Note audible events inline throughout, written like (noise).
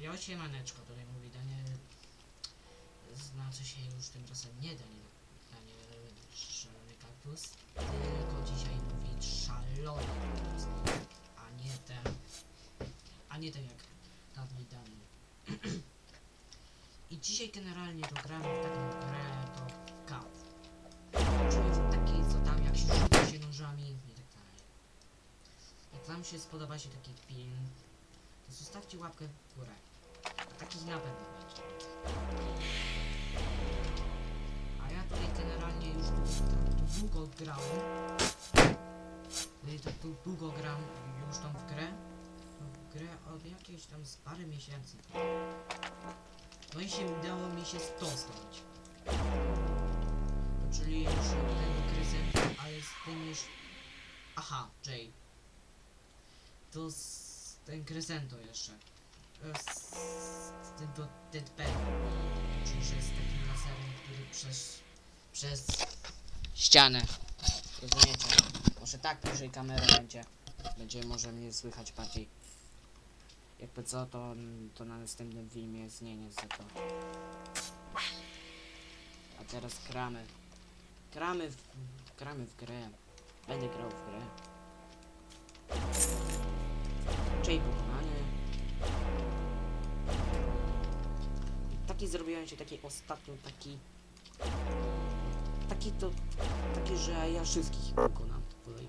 Jo, siemaneczko, tutaj mówi Daniel. Znaczy się już tym razem nie Daniel, Daniel Szalony Kaktus, tylko dzisiaj mówi Szalony Kaktus, a nie ten, a nie ten jak dawniej Daniel. (clears throat) I dzisiaj generalnie to gramy w taką grę, to Cat. Czyli w co tam, jak się rzuca się nożami i tak dalej. Jak wam się spodoba się taki film, zostawcie łapkę w górę. A takich na pewno będzie. A ja tutaj generalnie już długo grałem. Tu długo gram już tą w grę. W grę od jakiejś tam z parę miesięcy. No i się udało mi się dostać. Czyli już tego krysenta, ale z tym już... Aha, Jay. To z ten Crescento jeszcze. E, Z, z tym to Dead Pen. Czyli że z takim laserem, który przez... przez ścianę. Rozumiecie? Może tak bliżej kamery będzie. Będzie może mnie słychać bardziej. Jakby co, to, to na następnym filmie zmienię za to. A teraz gramy. Gramy w, gramy w grę. Będę grał w grę. Czyli pokonany. Taki zrobiłem się taki ostatnio taki. Taki to. Taki, że ja wszystkich pokonam tutaj.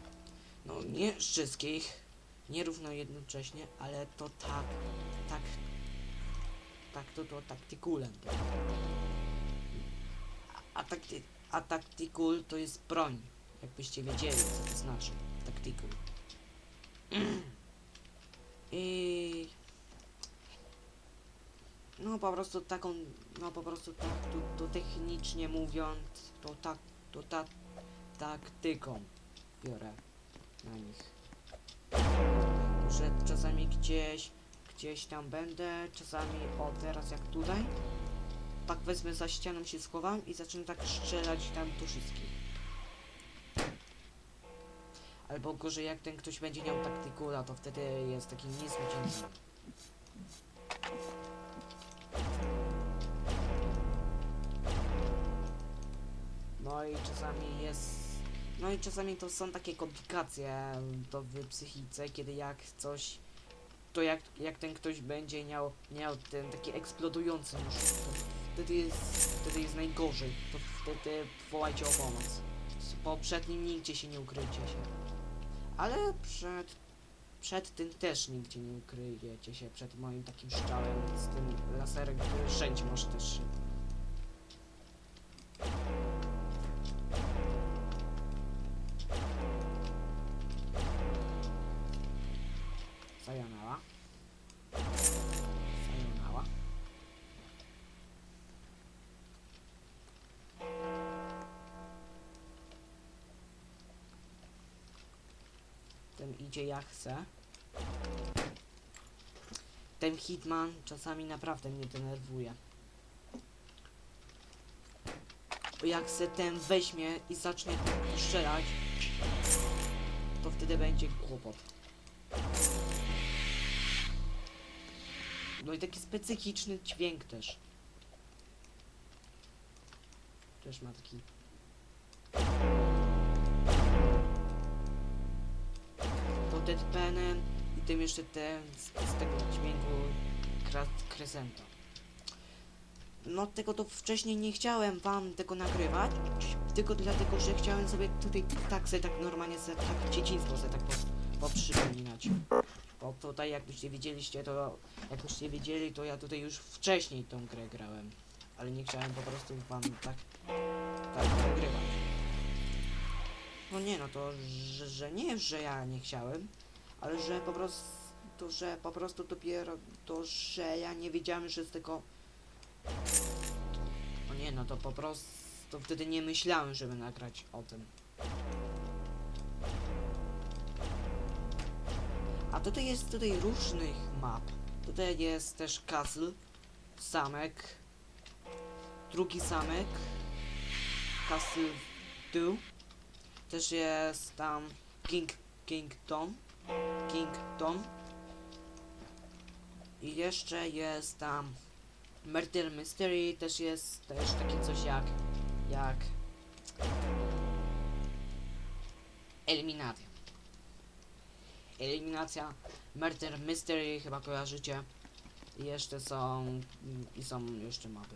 No nie wszystkich. Nie równo jednocześnie, ale to tak. Tak. Tak to to taktykulem. A, a, takty, a taktykul to jest broń. Jakbyście wiedzieli co to znaczy. Taktykul. (clears throat) I no po prostu taką, no po prostu tak, to, to technicznie mówiąc, to tak, to ta taktyką biorę na nich. Że czasami gdzieś, gdzieś tam będę, czasami o teraz jak tutaj, tak wezmę za ścianą się schowam i zacznę tak strzelać tam do wszystkich. Albo gorzej jak ten ktoś będzie miał taktykula, to wtedy jest taki niezwyciężony. No i czasami jest... No i czasami to są takie komplikacje to w psychice, kiedy jak coś... To jak, jak ten ktoś będzie miał, miał ten taki eksplodujący nóż, wtedy jest, wtedy jest najgorzej. To wtedy wołajcie o pomoc. Nim nigdzie się nie ukryjcie się. Ale przed, przed tym też nigdzie nie ukryjecie się, przed moim takim szczałem z tym laserem, który wszędzie może też się. Ten idzie jak chce. Ten Hitman czasami naprawdę mnie denerwuje. Jak se ten weźmie i zacznie strzelać, to wtedy będzie kłopot. No i taki specyficzny dźwięk też. Też ma taki. Deadpanem i tym jeszcze ten z, z tego dźwięku Crescento. No tego to wcześniej nie chciałem wam tego nagrywać, tylko dlatego, że chciałem sobie tutaj tak sobie tak normalnie sobie tak dzieciństwo sobie tak po, poprzypominać. Bo tutaj jakbyście widzieliście to, jakbyście wiedzieli to ja tutaj już wcześniej tą grę grałem. Ale nie chciałem po prostu wam tak, tak nagrywać. No nie no to, że, że nie, że ja nie chciałem, ale że po prostu, że po prostu dopiero to, że ja nie wiedziałem, że z tego o nie, no to po prostu wtedy nie myślałem, żeby nagrać o tym. A tutaj jest tutaj różnych map. Tutaj jest też castle, zamek, drugi zamek, castle 2. Też jest tam King, Kingdom, Kingdom. I jeszcze jest tam Murder Mystery, też jest też takie coś jak jak Eliminacja. Eliminacja, Murder Mystery chyba kojarzycie. I jeszcze są i są jeszcze mapy.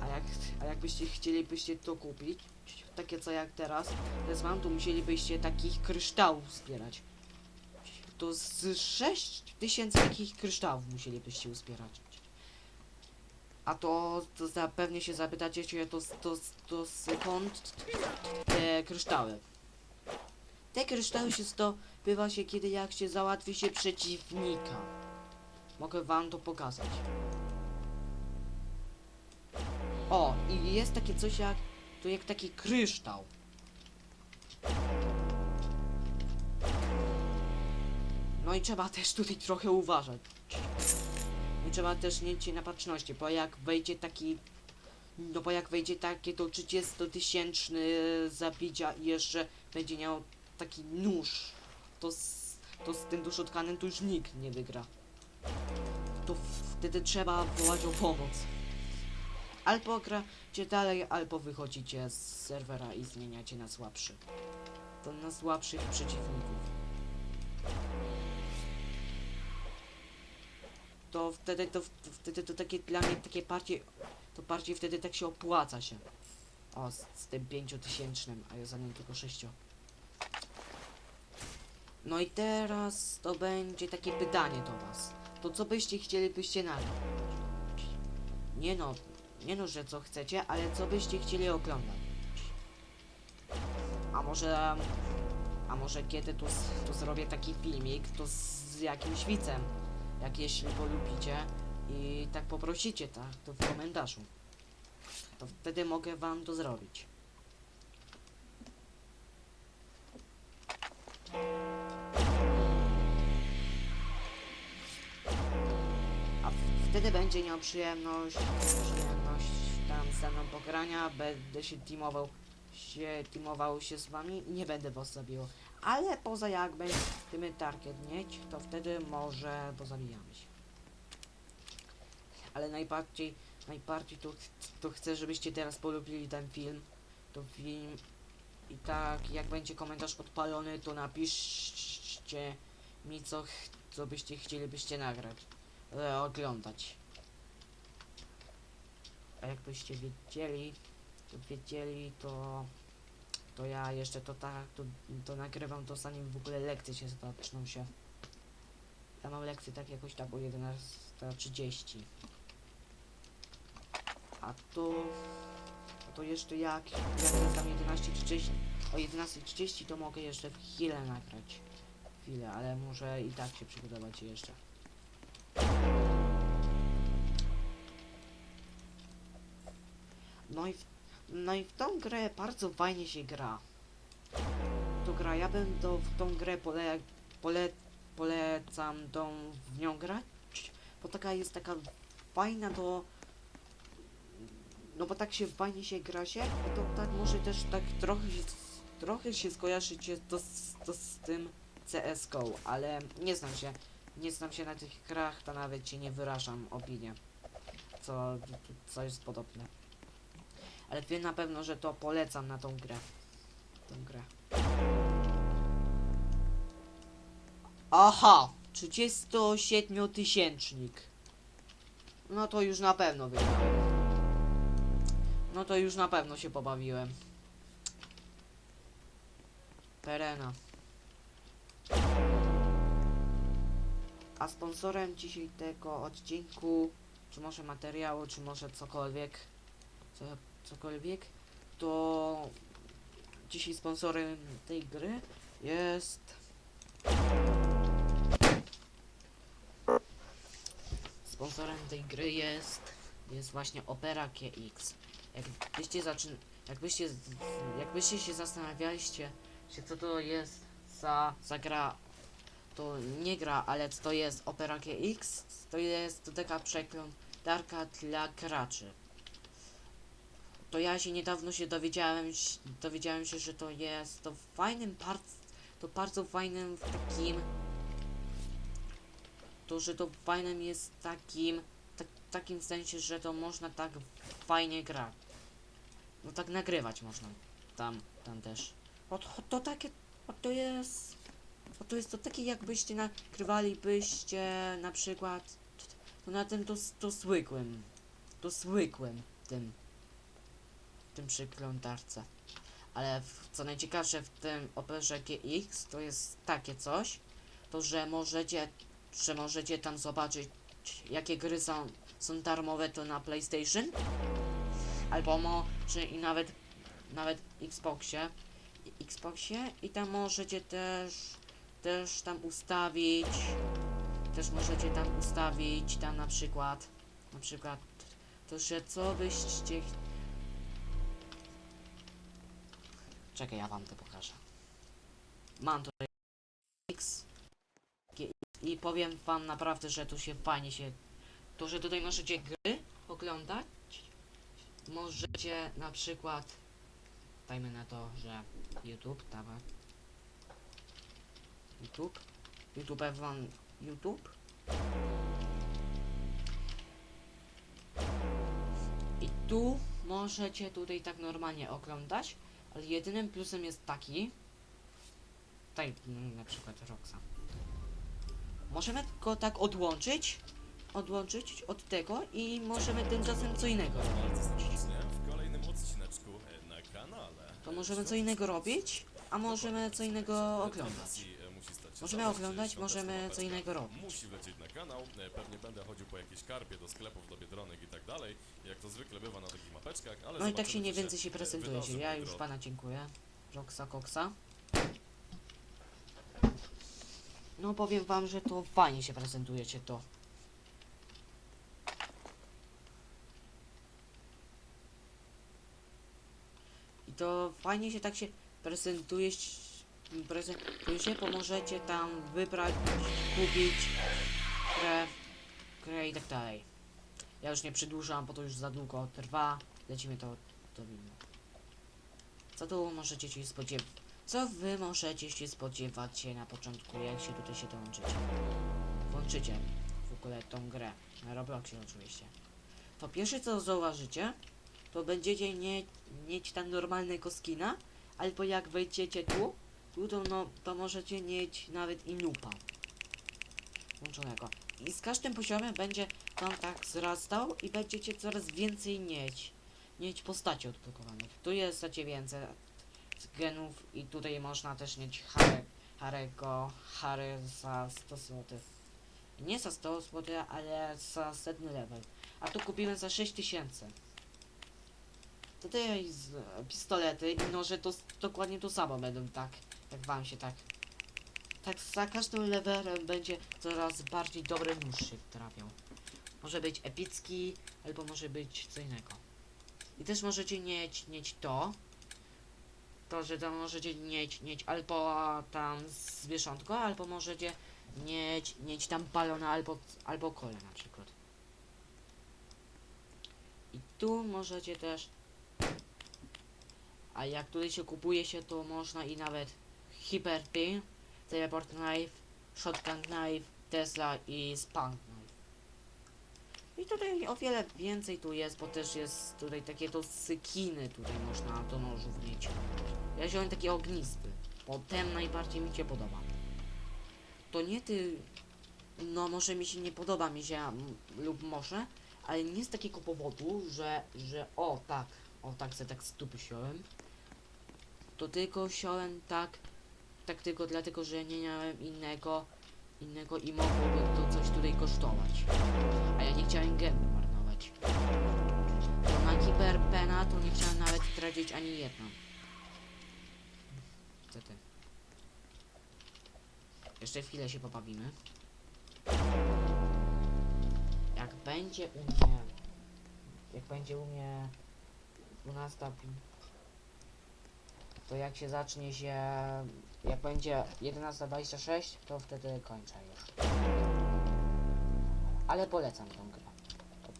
A jak a jakbyście chcielibyście to kupić, takie co jak teraz, teraz wam to musielibyście takich kryształów zbierać. To z 6 tysięcy takich kryształów musielibyście uzbierać. A to, to zapewne się zapytacie, czy to, to, to skąd te kryształy. Te kryształy się zdobywa się, kiedy jak się załatwi się przeciwnika. Mogę wam to pokazać. O, i jest takie coś jak, to jak taki kryształ. No i trzeba też tutaj trochę uważać. I trzeba też mieć na baczności, bo jak wejdzie taki... No bo jak wejdzie takie to 30 tysięczny zabicia i jeszcze będzie miał taki nóż, to z, to z tym duszotkanem to już nikt nie wygra. To wtedy trzeba wołać o pomoc. Albo gracie dalej, albo wychodzicie z serwera i zmieniacie na słabszy. To na słabszych przeciwników. To wtedy to, wtedy to takie dla mnie takie partie to bardziej wtedy tak się opłaca się. O, z, z tym pięciotysięcznym, a ja za nim tylko sześcio. No i teraz to będzie takie pytanie do was. To co byście chcielibyście nagrać? Nie no, nie no, że co chcecie, ale co byście chcieli oglądać? A może... A może kiedy tu, tu zrobię taki filmik, to z jakimś widzem, jak jeśli polubicie i tak poprosicie, tak, to w komentarzu. To wtedy mogę wam to zrobić. A wtedy będzie miał przyjemność tam ze mną pogrania, będę się teamował, się teamował się z wami, nie będę was zabijał. Ale poza jak będziemy target mieć, to wtedy może pozabijamy się. Ale najbardziej, najbardziej to, to chcę, żebyście teraz polubili ten film. To film i tak, jak będzie komentarz odpalony, to napiszcie mi co, co byście chcielibyście nagrać, e, oglądać. A jakbyście wiedzieli, wiedzieli, to to ja jeszcze to tak, to, to nagrywam to zanim w ogóle lekcje się zaczną się. Ja mam lekcje tak jakoś tak o 11.30. A to, to jeszcze jak, jak tam 11.30, o 11.30 to mogę jeszcze chwilę nagrać. Chwilę, ale muszę i tak się przygotować jeszcze. No i w, no i w tą grę bardzo fajnie się gra. To gra, ja bym to, w tą grę pole, pole, polecam tą w nią grać, bo taka jest taka fajna do no bo tak się fajnie się gra się to tak może też tak trochę się, trochę się skojarzycie to, to z tym CSGO, ale nie znam się, nie znam się na tych grach, to nawet się nie wyrażam opinię, co, co jest podobne. Ale wiem na pewno, że to polecam na tą grę. Tą grę. Aha! 37 tysięcznik. No to już na pewno wygrałem. No to już na pewno się pobawiłem. Perena. A sponsorem dzisiaj tego odcinku, czy może materiału, czy może cokolwiek, co, cokolwiek, to dzisiaj sponsorem tej gry jest sponsorem tej gry jest jest właśnie Opera GX. Jakbyście zaczyn jakbyście jakbyście się zastanawialiście się co to jest za, za gra to nie gra, ale to jest Opera GX, to jest taka przeglądarka dla graczy. To ja się niedawno się dowiedziałem, dowiedziałem się, że to jest to fajnym bardzo, to bardzo fajnym takim to że to fajnym jest takim, tak, takim sensie, że to można tak fajnie grać. No tak nagrywać można. Tam, tam też. O, to, to takie, o, to jest, o, to jest to takie jakbyście nagrywali byście na przykład, to na tym to, to zwykłym, to zwykłym tym, tym przeglądarce. Ale w, co najciekawsze w tym Operze GX to jest takie coś, to że możecie, że możecie tam zobaczyć jakie gry są, są darmowe to na PlayStation albo może i nawet nawet Xboxie Xboxie i tam możecie też też tam ustawić też możecie tam ustawić tam na przykład na przykład to, że co byście Czekaj, ja wam to pokażę. Mam tutaj X i powiem wam naprawdę, że tu się fajnie się to, że tutaj możecie gry oglądać możecie na przykład dajmy na to, że YouTube, dawaj. YouTube? YouTube wam YouTube. I tu możecie tutaj tak normalnie oglądać ale jedynym plusem jest taki tutaj na przykład Roxa możemy go tak odłączyć odłączyć od tego i możemy tymczasem co innego robić. To możemy co innego robić, a możemy co innego oglądać. Możemy oglądać, możemy co innego robić. Musi lecieć na kanał, e, pewnie będę chodził po jakieś karpie do sklepów, do Biedronek i tak dalej, jak to zwykle bywa na takich mapeczkach, ale No i tak się nie co więcej się prezentujecie. Ja już pana dziękuję. Roxa Coxa. No powiem wam, że to fajnie się prezentujecie to. I to fajnie się tak się prezentuje, się, pomożecie tam wybrać, kupić grę, grę i tak dalej. Ja już nie przedłużam, bo to już za długo trwa. Lecimy to do filmu. Co tu możecie się spodziewać? Co wy możecie się spodziewać się na początku, jak się tutaj się dołączycie? Włączycie w ogóle tą grę. Na Robloxie oczywiście. To pierwsze co zauważycie, to będziecie nie, mieć tam normalnego skina, albo jak wejdziecie tu, to, no, to możecie mieć nawet i nupa włączonego. I z każdym poziomem będzie tam tak wzrastał i będziecie coraz więcej mieć, mieć postaci odblokowanych. Tu jest za więcej genów i tutaj można też mieć Harry, Harego, Harry za 100 zł. Nie za 100 zł, ale za setny level. A tu kupiłem za 6000. Tutaj pistolety i noże to dokładnie to samo będą tak, jak wam się tak tak za każdym levelem będzie coraz bardziej dobry nóż się trafiał. Może być epicki, albo może być co innego. I też możecie mieć, mieć to. To, że tam możecie mieć, mieć albo tam zwierzątko, albo możecie mieć, mieć tam balona, albo, albo kole na przykład. I tu możecie też a jak tutaj się kupuje się, to można i nawet Hyper P, Teleport Knife, Shotgun Knife, Tesla i Spunk Knife. I tutaj o wiele więcej tu jest, bo też jest tutaj takie to skiny tutaj można do nożów mieć. Ja wziąłem taki ognisty, bo ten najbardziej mi się podoba. To nie ty... No może mi się nie podoba mi się m, lub może, ale nie z takiego powodu, że, że o tak, o tak se tak z dupy wziąłem. To tylko wziąłem tak, tak tylko dlatego, że nie miałem innego, innego i mogłoby to coś tutaj kosztować. A ja nie chciałem gemy marnować. To na hiperpena to nie chciałem nawet tracić ani jedną. Niestety. Jeszcze chwilę się popawimy. Jak będzie u mnie... Jak będzie u mnie 12 pi- to jak się zacznie się, jak będzie 11.26, to wtedy kończę już. Ale polecam tą grę.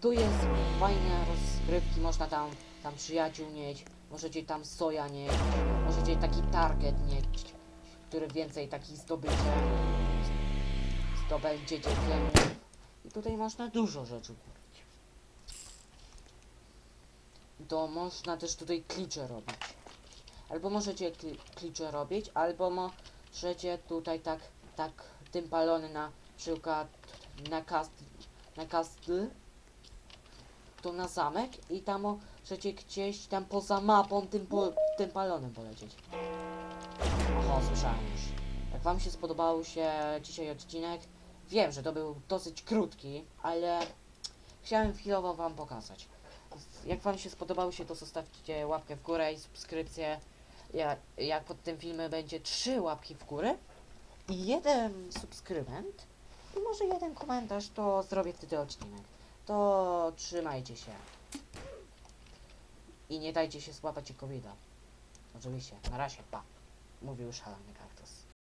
Tu jest fajne rozgrywki, można tam, tam przyjaciół mieć, możecie tam soja mieć, możecie taki target mieć, który więcej takich zdobycie. zdobędziecie ziemię. I tutaj można dużo rzeczy kupić. To można też tutaj klicze robić. Albo możecie kli klicze robić, albo możecie tutaj tak, tak tym palony na przykład na kast, na kastl, to na zamek i tam możecie gdzieś tam poza mapą tym, po, tym balonem polecieć. Oho, słyszałem już. Jak wam się spodobał się dzisiaj odcinek, wiem, że to był dosyć krótki, ale chciałem chwilowo wam pokazać. Jak wam się spodobało się, to zostawcie łapkę w górę i subskrypcję. Ja, jak pod tym filmem będzie trzy łapki w górę i jeden subskrybent i może jeden komentarz, to zrobię wtedy odcinek. To trzymajcie się. I nie dajcie się złapać i covid Oczywiście. Na razie, pa. Mówił Halanek.